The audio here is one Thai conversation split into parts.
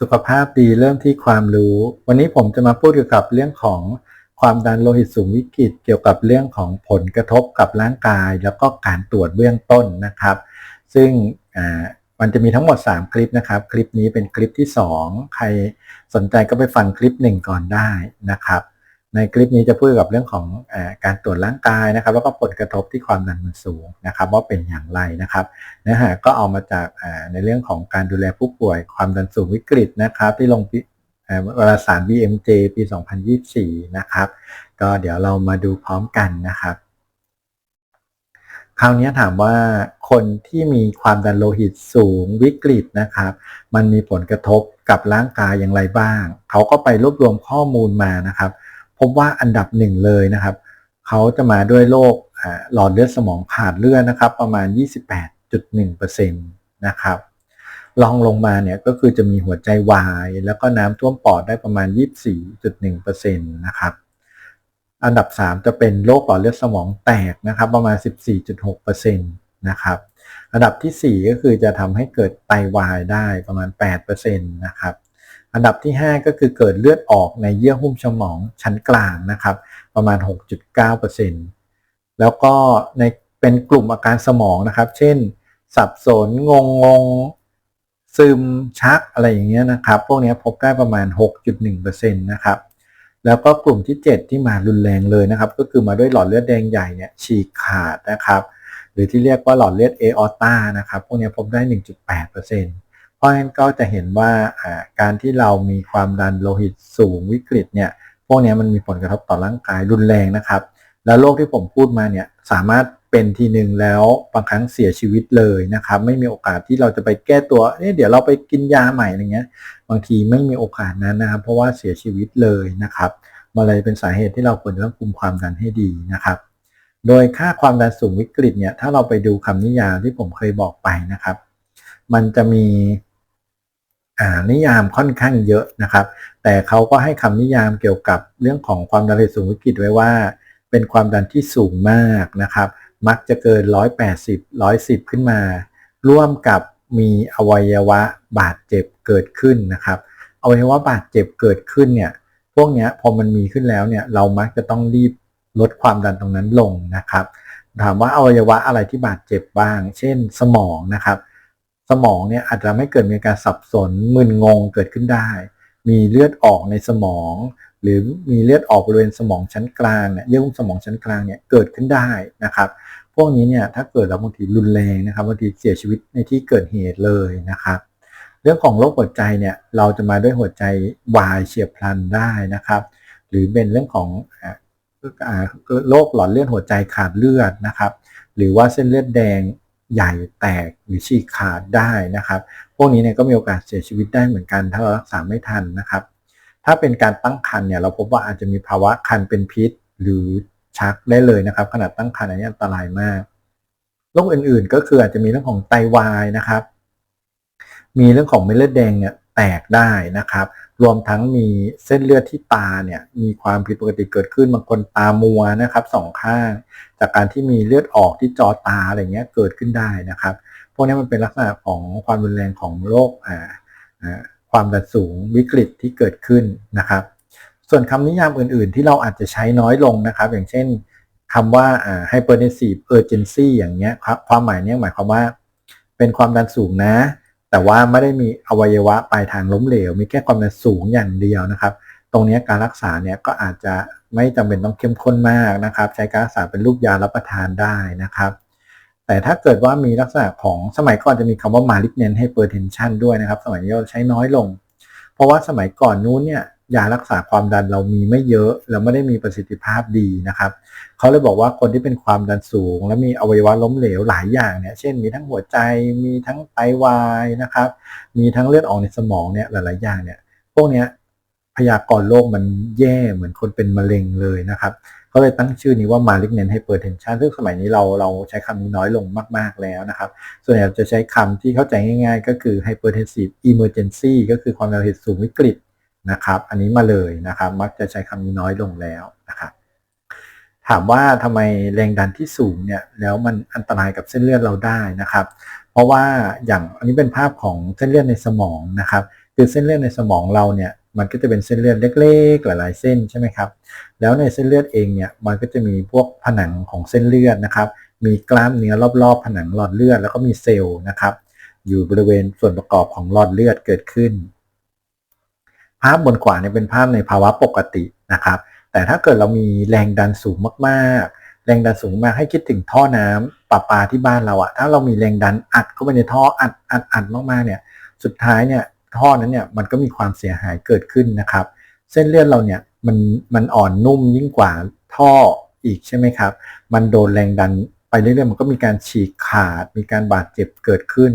สุขภาพดีเริ่มที่ความรู้ วันนี้ผมจะมาพูดเกี่ยวกับเรื่องของความดันโลหิตสูงวิกฤต เกี่ยวกับเรื่องของผลกระทบกับร่างกาย แล้วก็การตรวจเบื้องต้นนะครับ ซึ่งมันจะมีทั้งหมด 3 คลิปนะครับ คลิปนี้เป็นคลิปที่ 2 ใครสนใจก็ไปฟังคลิป 1 ก่อนได้นะครับ ในคลิปนี้จะพูดกับเรื่องของอการตรวจร่างกายนะครับ แล้วก็ผลกระทบที่ความดันมันสูงนะครับ ว่าเป็นอย่างไรนะครับเนื้อหาก็เอามาจากในเรื่องของการดูแลผู้ป่วยความดันสูงวิกฤตนะครับ ที่ลงเอ่อวารสาร BMJ ปี 2024 นะครับ ก็เดี๋ยวเรามาดูพร้อมกันนะครับ คราวนี้ถามว่าคนที่มีความดันโลหิตสูงวิกฤตนะครับ มันมีผลกระทบกับร่างกายอย่างไรบ้าง เขาก็ไปรวบรวมข้อมูลมานะครับ บว่าอันดับหนึ่งเลยนะครับเขาจะมาด้วยโรคหลอดเลือดสมองขาดเลือดนะครับ ประมาณ 28.1%นะครับลองลงมาเนี่ยก็คือจะมีหัวใจวาย แล้วก็น้ำท่วมปอดได้ประมาณ 24.1%นะครับอันดับ 3 จะเป็นโรคหลอดเลือดสมองแตกนะครับ ประมาณ 14.6%นะครับอันดับทีสี่4 ก็คือจะทำให้เกิดไตวายได้ประมาณ 8%นะครับ อันดับที่ 5 ก็คือเกิดเลือดออกในเยื่อหุ้มสมองชั้นกลางนะครับ ประมาณ 6.9%แล้วก็ในเป็นกลุ่มอาการสมองนะครับ เช่น สับสน งงงงซึมชักอะไรอย่างเงี้ยนะครับ พวกนี้พบได้ประมาณ 6.1%นะครับ แล้วก็กลุ่มที่ 7 ที่มารุนแรงเลยนะครับ ก็คือมาด้วยหลอดเลือดแดงใหญ่เนี่ยฉีกขาดนะครับ หรือที่เรียกว่าหลอดเลือดเอออต้านะครับ พวกนี้พบได้ 1.8%เพ ราะฉะนั้นก็จะเห็นว่าการที่เรามีความดันโลหิตสูงวิกฤตเนี่ยพวกนี้มันมีผลกระทบต่อร่างกายรุนแรงนะครับ แล้วโรคที่ผมพูดมาเนี่ยสามารถเป็นทีหนึ่งแล้วบางครั้งเสียชีวิตเลยนะครับ ไม่มีโอกาสที่เราจะไปแก้ตัวเอ๊ะเดี๋ยวเราไปกินยาใหม่อะไรเงี้ย บางทีไม่มีโอกาสนั้นนะครับ เพราะว่าเสียชีวิตเลยนะครับมันเลยเป็นสาเหตุที่เราควรจะต้องคุมความดันให้ดีนะครับ โดยค่าความดันสูงวิกฤตเนี่ยถ้าเราไปดูคำนิยามที่ผมเคยบอกไปนะครับ มันจะมี นิยามค่อนข้างเยอะนะครับ แต่เขาก็ให้คำนิยามเกี่ยวกับเรื่องของความดันโลหิตสูงวิกฤตไว้ว่า เป็นความดันที่สูงมากนะครับ มักจะเกิน 180 110 ขึ้นมา ร่วมกับมีอวัยวะบาดเจ็บเกิดขึ้นนะครับ อวัยวะบาดเจ็บเกิดขึ้นเนี่ย พวกเนี้ยพอมันมีขึ้นแล้วเนี่ยเรามักจะต้องรีบลดความดันตรงนั้นลงนะครับ ถามว่าอวัยวะอะไรที่บาดเจ็บบ้าง เช่น สมองนะครับ สมองเนี่ยอาจจะทำให้เกิดมีการสับสนมึนงงเกิดขึ้นได้ มีเลือดออกในสมอง หรือมีเลือดออกบริเวณสมองชั้นกลางเนี่ยเยื่อหุ้มสมองชั้นกลางเนี่ยเกิดขึ้นได้นะครับ พวกนี้เนี่ยถ้าเกิดแล้วบางทีรุนแรงนะครับบางทีเสียชีวิตในที่เกิดเหตุเลยนะครับ เรื่องของโรคหัวใจเนี่ยเราจะมาด้วยหัวใจวายเฉียบพลันได้นะครับ หรือเป็นเรื่องของโรคหลอดเลือดหัวใจขาดเลือดนะครับ หรือว่าเส้นเลือดแดง ใหญ่แตกหรือฉีกขาดได้นะครับ พวกนี้เนี่ยก็มีโอกาสเสียชีวิตได้เหมือนกัน ถ้าเรารักษาไม่ทันนะครับ ถ้าเป็นการตั้งครรภ์เนี่ยเราพบว่าอาจจะมีภาวะคันเป็นพิษ หรือชักได้เลยนะครับ ขนาดตั้งครรภ์อันนี้อันตรายมากโรคอื่นๆ ก็คืออาจจะมีเรื่องของไตวายนะครับ มีเรื่องของเม็ดเลือดแดงเนี่ยแตกได้นะครับ รวมทั้งมีเส้นเลือดที่ตาเนี่ยมีความผิดปกติเกิดขึ้นบางคนตามัวนะครับสองข้างจากการที่มีเลือดออกที่จอตาอะไรเงี้ยเกิดขึ้นได้นะครับ พวกนี้มันเป็นลักษณะของความรุนแรงของโรคอ่าความดันสูงวิกฤตที่เกิดขึ้นนะครับ ส่วนคำนิยามอื่น ๆ ที่เราอาจจะใช้น้อยลงนะครับ อย่างเช่นคำว่าอ่า hypertensive urgency อย่างเงี้ยครับความหมายเนี้ยหมายความว่าเป็นความดันสูงนะ แต่ว่าไม่ได้มีอวัยวะปลายทางล้มเหลว มีแค่ความดันสูงอย่างเดียวนะครับ ตรงนี้การรักษาเนี่ยก็อาจจะไม่จำเป็นต้องเข้มข้นมากนะครับ ใช้การรักษาเป็นลูกยารับประทานได้นะครับ แต่ถ้าเกิดว่ามีลักษณะของสมัยก่อนจะมีคำว่า malignant hypertension นี้นะครับ สมัยนี้เราใช้น้อยลง เพราะว่าสมัยก่อนนู้นเนี่ย ยารักษาความดันเรามีไม่เยอะแล้วไม่ได้มีประสิทธิภาพดีนะครับเขาเลยบอกว่าคนที่เป็นความดันสูง และมีอวัยวะล้มเหลวหลายอย่างเนี่ยเช่น มีทั้งหัวใจมีทั้งไตวายนะครับ มีทั้งเลือดออกในสมองเนี่ยหลาย ๆ อย่างเนี่ยพวกเนี้ยพยากรณ์โรคมันแย่เหมือนคนเป็นมะเร็งเลยนะครับเขาเลยตั้งชื่อนี้ว่า malignant hypertension ซึ่งสมัยนี้เราเราใช้คำนี้น้อยลงมาก ๆ แล้วนะครับ ส่วนใหญ่จะใช้คำที่เข้าใจง่าย ๆ ก็คือ hypertensive emergency ก็คือความดันโลหิตสูงวิกฤต นะครับ อันนี้มาเลยนะครับ มักจะใช้คำนี้น้อยลงแล้วนะครับ ถามว่าทำไมแรงดันที่สูงเนี่ยแล้วมันอันตรายกับเส้นเลือดเราได้นะครับ เพราะว่าอย่างอันนี้เป็นภาพของเส้นเลือดในสมองนะครับ คือเส้นเลือดในสมองเราเนี่ยมันก็จะเป็นเส้นเลือดเล็กๆ หลายๆ เส้นใช่ไหมครับ แล้วในเส้นเลือดเองเนี่ย มันก็จะมีพวกผนังของเส้นเลือดนะครับ มีกล้ามเนื้อรอบๆ ผนังหลอดเลือด แล้วก็มีเซลล์นะครับ อยู่บริเวณส่วนประกอบของหลอดเลือดเกิดขึ้น ภาพบนขวาเนี่ยเป็นภาพในภาวะปกตินะครับ แต่ถ้าเกิดเรามีแรงดันสูงมากๆ แรงดันสูงมากให้คิดถึงท่อน้ำประปาที่บ้านเราอะถ้าเรามีแรงดันอัดเข้าไปในท่ออัดอัดอัดมากๆเนี่ย สุดท้ายเนี่ยท่อนั้นเนี่ยมันก็มีความเสียหายเกิดขึ้นนะครับ เส้นเลือดเราเนี่ยมันมันอ่อนนุ่มยิ่งกว่าท่ออีกใช่ไหมครับ มันโดนแรงดันไปเรื่อยๆมันก็มีการฉีกขาด มีการบาดเจ็บเกิดขึ้น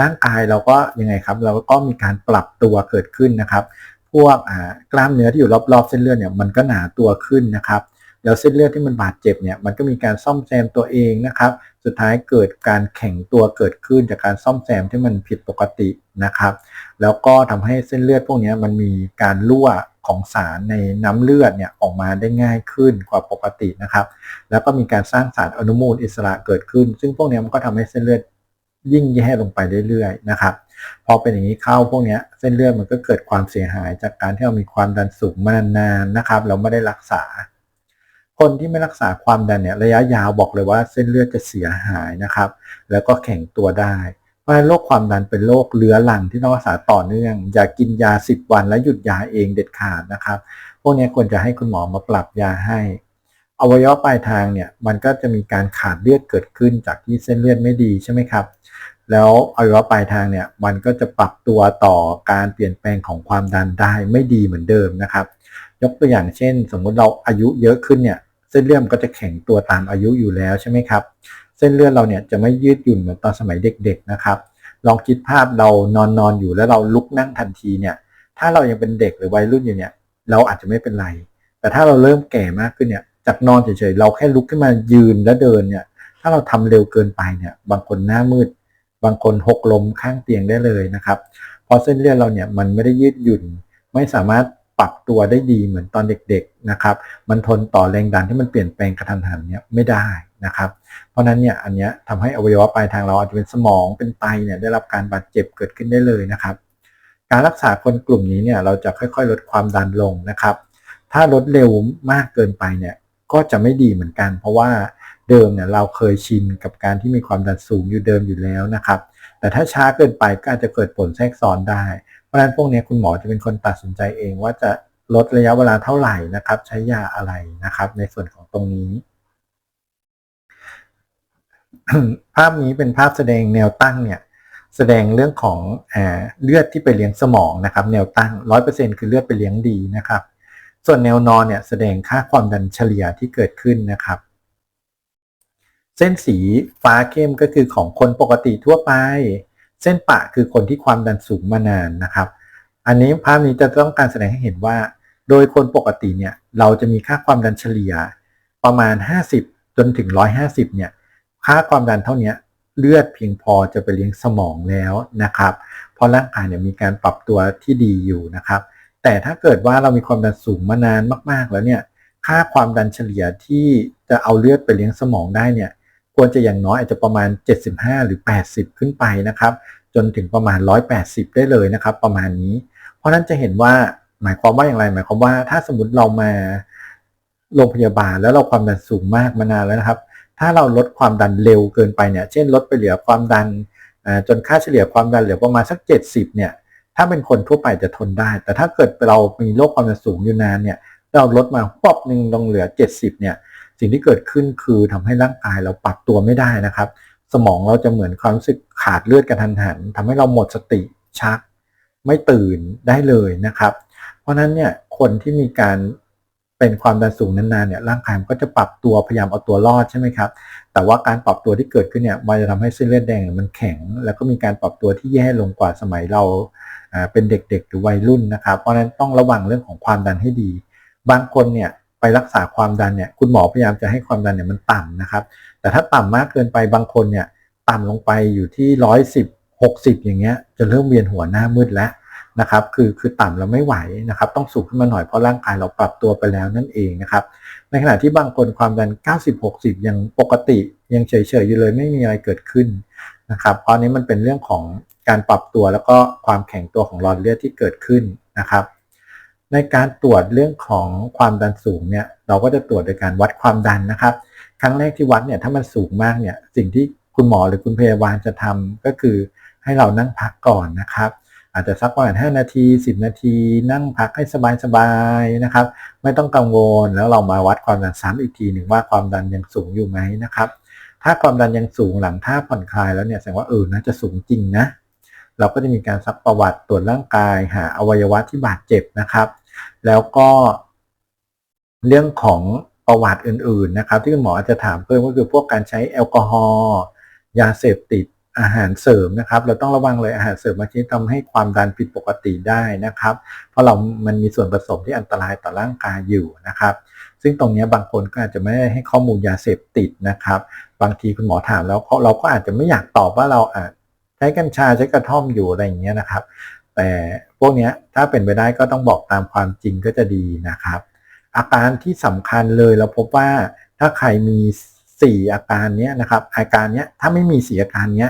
ร่างกายเราก็ยังไงครับ เราก็มีการปรับตัวเกิดขึ้นนะครับ พวกกล้ามเนื้อที่อยู่รอบๆเส้นเลือดเนี่ยมันก็หนาตัวขึ้นนะครับแล้วเส้นเลือดที่มันบาดเจ็บเนี่ยมันก็มีการซ่อมแซมตัวเองนะครับ สุดท้ายเกิดการแข็งตัวเกิดขึ้นจากการซ่อมแซมที่มันผิดปกตินะครับ แล้วก็ทำให้เส้นเลือดพวกนี้มันมีการรั่วของสารในน้ำเลือดเนี่ยออกมาได้ง่ายขึ้นกว่าปกตินะครับ แล้วก็มีการสร้างสารอนุมูลอิสระเกิดขึ้น ซึ่งพวกนี้มันก็ทำให้เส้นเลือดยิ่งแย่ลงไปเรื่อยๆนะครับ พอเป็นอย่างนี้เข้าพวกนี้เส้นเลือดมันก็เกิดความเสียหายจากการที่เรามีความดันสูงมานานๆนะครับ เราไม่ได้รักษา คนที่ไม่รักษาความดันเนี่ยระยะยาวบอกเลยว่าเส้นเลือดจะเสียหายนะครับ แล้วก็แข็งตัวได้เพราะฉะนั้นโรคความดันเป็นโรคเรื้อรังที่ต้องรักษาต่อเนื่อง อย่ากินยา 10 วันแล้วหยุดยาเองเด็ดขาดนะครับ พวกนี้ควรจะให้คุณหมอมาปรับยาให้อวัยวะปลายทางเนี่ยมันก็จะมีการขาดเลือดเกิดขึ้นจากที่เส้นเลือดไม่ดีใช่ไหมครับ แล้วอวัยวะปลายทางเนี่ยมันก็จะปรับตัวต่อการเปลี่ยนแปลงของความดันได้ไม่ดีเหมือนเดิมนะครับ ยกตัวอย่างเช่น สมมุติเราอายุเยอะขึ้นเนี่ยเส้นเลือดก็จะแข็งตัวตามอายุอยู่แล้วใช่ไหมครับ เส้นเลือดเราเนี่ยจะไม่ยืดหยุ่นเหมือนตอนสมัยเด็กๆนะครับ ลองคิดภาพเรานอนนอนอยู่แล้วเราลุกนั่งทันทีเนี่ยถ้าเรายังเป็นเด็กหรือวัยรุ่นอยู่เนี่ยเราอาจจะไม่เป็นไร แต่ถ้าเราเริ่มแก่มากขึ้นเนี่ยจากนอนเฉยๆเราแค่ลุกขึ้นมายืนและเดินเนี่ยถ้าเราทำเร็วเกินไปเนี่ยบางคนหน้ามืด บางคนหกล้มข้างเตียงได้เลยนะครับ เพราะเส้นเลือดเราเนี่ยมันไม่ได้ยืดหยุ่น ไม่สามารถปรับตัวได้ดีเหมือนตอนเด็กๆนะครับ มันทนต่อแรงดันที่มันเปลี่ยนแปลงกระทันหันเนี่ยไม่ได้นะครับ เพราะนั้นเนี่ยอันเนี้ยทำให้อวัยวะปลายทางเราอาจจะเป็นสมองเป็นไตเนี่ยได้รับการบาดเจ็บเกิดขึ้นได้เลยนะครับ การรักษาคนกลุ่มนี้เนี่ยเราจะค่อยๆ ลดความดันลงนะครับ ถ้าลดเร็วมากเกินไปเนี่ยก็จะไม่ดีเหมือนกัน เพราะว่า เดิมเนี่ยเราเคยชินกับการที่มีความดันสูงอยู่เดิมอยู่แล้วนะครับ แต่ถ้าช้าเกินไปก็อาจจะเกิดผลแทรกซ้อนได้ เพราะฉะนั้นพวกนี้คุณหมอจะเป็นคนตัดสินใจเองว่าจะลดระยะเวลาเท่าไหร่นะครับ ใช้ยาอะไรนะครับ ในส่วนของตรงนี้ ภาพนี้เป็นภาพแสดงแนวตั้งเนี่ยแสดงเรื่องของอเลือดที่ไปเลี้ยงสมองนะครับ แนวตั้ง 100%คือเลือดไปเลี้ยงดีนะครับ ส่วนแนวนอนเนี่ยแสดงค่าความดันเฉลี่ยที่เกิดขึ้นนะครับ เส้นสีฟ้าเข้มก็คือของคนปกติทั่วไป เส้นปะคือคนที่ความดันสูงมานานนะครับ อันนี้ภาพนี้จะต้องการแสดงให้เห็นว่า โดยคนปกติเนี่ยเราจะมีค่าความดันเฉลี่ยประมาณ 50 จนถึง 150เนี่ยค่าความดันเท่านี้เลือดเพียงพอจะไปเลี้ยงสมองแล้วนะครับ เพราะร่างกายเนี่ยมีการปรับตัวที่ดีอยู่นะครับ แต่ถ้าเกิดว่าเรามีความดันสูงมานานมาก ๆ แล้วเนี่ย ค่าความดันเฉลี่ยที่จะเอาเลือดไปเลี้ยงสมองได้เนี่ย ควรจะอย่างน้อยอาจจะประมาณ 75 หรือ 80 ขึ้นไปนะครับ จนถึงประมาณ 180 ได้เลยนะครับ ประมาณนี้ เพราะนั้นจะเห็นว่าหมายความว่าอย่างไร หมายความว่าถ้าสมมติเรามาโรงพยาบาลแล้วเราความดันสูงมากมานานแล้วนะครับ ถ้าเราลดความดันเร็วเกินไปเนี่ย เช่นลดไปเหลือความดันจนค่าเฉลี่ยความดันเหลือประมาณสัก 70 เนี่ย ถ้าเป็นคนทั่วไปจะทนได้ แต่ถ้าเกิดเรามีโรคความดันสูงอยู่นานเนี่ย เราลดมาป๊อบหนึ่งลงเหลือ 70 เนี่ย สิ่งที่เกิดขึ้นคือทำให้ร่างกายเราปรับตัวไม่ได้นะครับ สมองเราจะเหมือนความรู้สึกขาดเลือดกระทันหันทำให้เราหมดสติชัก ไม่ตื่นได้เลยนะครับ เพราะนั้นเนี่ยคนที่มีการเป็นความดันสูงนานๆเนี่ยร่างกายมันก็จะปรับตัวพยายามเอาตัวรอดใช่ไหมครับ แต่ว่าการปรับตัวที่เกิดขึ้นเนี่ยมันจะทำให้เส้นเลือดแดงมันแข็ง แล้วก็มีการปรับตัวที่แย่ลงกว่าสมัยเราเป็นเด็กๆ หรือวัยรุ่นนะครับ เพราะฉะนั้นต้องระวังเรื่องของความดันให้ดี บางคนเนี่ย ไปรักษาความดันเนี่ยคุณหมอพยายามจะให้ความดันเนี่ยมันต่ำนะครับ แต่ถ้าต่ำมากเกินไปบางคนเนี่ยต่ำลงไปอยู่ที่ร้อยสิบหกสิบอย่างเงี้ยจะเริ่มเวียนหัวหน้ามืดแล้วนะครับคือคือต่ำแล้วไม่ไหวนะครับ ต้องสูงขึ้นมาหน่อยเพราะร่างกายเราปรับตัวไปแล้วนั่นเองนะครับ ในขณะที่บางคนความดัน 90-60 ยังปกติยังเฉยๆอยู่เลยไม่มีอะไรเกิดขึ้นนะครับ เพราะนี้มันเป็นเรื่องของการปรับตัวแล้วก็ความแข็งตัวของหลอดเลือดที่เกิดขึ้นนะครับ ในการตรวจเรื่องของความดันสูงเนี่ยเราก็จะตรวจโดยการวัดความดันนะครับ ครั้งแรกที่วัดเนี่ยถ้ามันสูงมากเนี่ยสิ่งที่คุณหมอหรือคุณพยาบาลจะทำก็คือให้เรานั่งพักก่อนนะครับ อาจจะสักประมาณ5นาที 10 นาที นั่งพักให้สบายๆนะครับ ไม่ต้องกังวลแล้วเรามาวัดความดันซ้ำอีกทีหนึ่งว่าความดันยังสูงอยู่ไหมนะครับ ถ้าความดันยังสูงหลังท่าผ่อนคลายแล้วเนี่ยแสดงว่าเออน่าจะสูงจริงนะเราก็จะมีการซักประวัติตรวจร่างกายหาอวัยวะที่บาดเจ็บนะครับ แล้วก็เรื่องของประวัติอื่นๆนะครับ ที่คุณหมออาจจะถามเพิ่มก็คือพวกการใช้แอลกอฮอล์ยาเสพติดอาหารเสริมนะครับ เราต้องระวังเลยอาหารเสริมบางทีทำให้ความดันผิดปกติได้นะครับ เพราะเรามันมีส่วนผสมที่อันตรายต่อร่างกายอยู่นะครับ ซึ่งตรงนี้บางคนก็อาจจะไม่ได้ให้ข้อมูลยาเสพติดนะครับ บางทีคุณหมอถามแล้วเราก็อาจจะไม่อยากตอบว่าเราอาจใช้กัญชาใช้กระท่อมอยู่อะไรอย่างเงี้ยนะครับ แต่พวกนี้ถ้าเป็นไปได้ก็ต้องบอกตามความจริงก็จะดีนะครับ อาการที่สำคัญเลยเราพบว่าถ้าใครมี 4 อาการนี้นะครับอาการนี้ถ้าไม่มีสีอาการนี้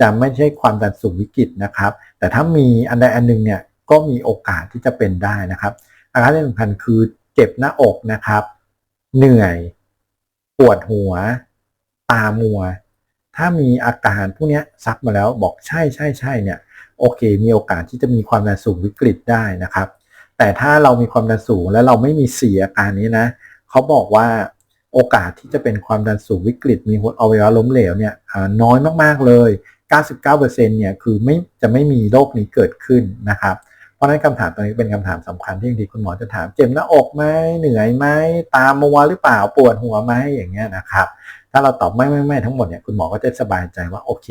จะไม่ใช่ความดันสูงวิกฤตนะครับ แต่ถ้ามีอันใดอันหนึ่งเนี่ยก็มีโอกาสที่จะเป็นได้นะครับ อาการที่สำคัญคือเจ็บหน้าอกนะครับ เหนื่อยปวดหัว ตามัว ถ้ามีอาการพวกนี้ซักมาแล้วบอกใช่ใช่ใช่เนี่ย โอเค มีโอกาสที่จะมีความดันสูงวิกฤตได้นะครับ แต่ถ้าเรามีความดันสูงแล้วเราไม่มีสีอาการนี้นะเขาบอกว่าโอกาสที่จะเป็นความดันสูงวิกฤต มีหัวอวัยวะล้มเหลวเนี่ยน้อยมากๆเลย 99%เนี่ยคือไม่จะไม่มีโรคนี้เกิดขึ้นนะครับ เพราะฉะนั้นคำถามตรงนี้เป็นคำถามสำคัญที่บางทีคุณหมอจะถามเจ็บหน้าอกไหมเหนื่อยไหมตามัวหรือเปล่าปวดหัวไหมอย่างเงี้ยนะครับ ถ้าเราตอบไม่ไม่ไม่ทั้งหมดเนี่ยคุณหมอก็จะสบายใจว่าโอเค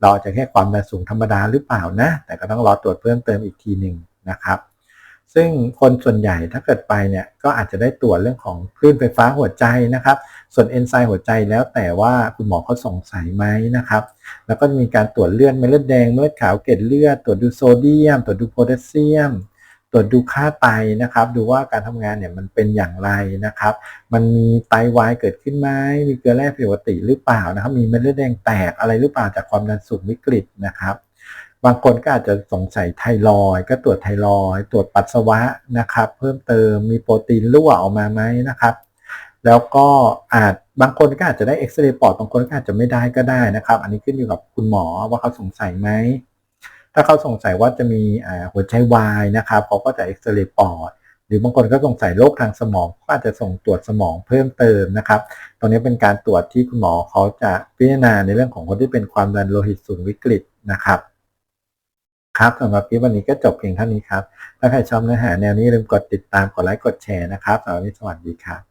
เราจะแค่ความดันสูงธรรมดาหรือเปล่านะ แต่ก็ต้องรอตรวจเพิ่มเติมอีกทีหนึ่งนะครับ ซึ่งคนส่วนใหญ่ถ้าเกิดไปเนี่ยก็อาจจะได้ตรวจเรื่องของคลื่นไฟฟ้าหัวใจนะครับ ส่วนเอนไซม์หัวใจแล้วแต่ว่าคุณหมอเขาสงสัยไหมนะครับ แล้วก็มีการตรวจเลือดเม็ดเลือดแดงเม็ดเลือดขาวเกล็ดเลือดตรวจดูโซเดียม ตรวจดูโพแทสเซียม ตรวจดูค่าไตนะครับ ดูว่าการทำงานเนี่ยมันเป็นอย่างไรนะครับ มันมีไตวายเกิดขึ้นไหมมีเกลือแร่ผิดปกติหรือเปล่านะครับ มีเม็ดเลือดแดงแตกอะไรหรือเปล่าจากความดันสูงวิกฤตนะครับ บางคนก็อาจจะสงสัยไทรอยก็ตรวจไทรอยตรวจปัสสาวะนะครับ เพิ่มเติมมีโปรตีนรั่วออกมาไหมนะครับ แล้วก็อาจบางคนก็อาจจะได้เอ็กซเรย์ปอดบางคนก็อาจจะไม่ได้ก็ได้นะครับ อันนี้ขึ้นอยู่กับคุณหมอว่าเขาสงสัยไหม ถ้าเขาสงสัยว่าจะมีหัวใจวายนะครับเขาก็จะเอ็กซเรย์ปอดหรือบางคนก็สงสัยโรคทางสมองก็อาจจะส่งตรวจสมองเพิ่มเติมนะครับ ตรงนี้เป็นการตรวจที่คุณหมอเขาจะพิจารณาในเรื่องของคนที่เป็นความดันโลหิตสูงวิกฤตนะครับ ครับสำหรับคลิปวันนี้ก็จบเพียงเท่านี้ครับ ถ้าใครชอบเนื้อหาแนวนี้ลืมกดติดตามกดไลค์กดแชร์นะครับสำหรับวันนี้สวัสดีครับ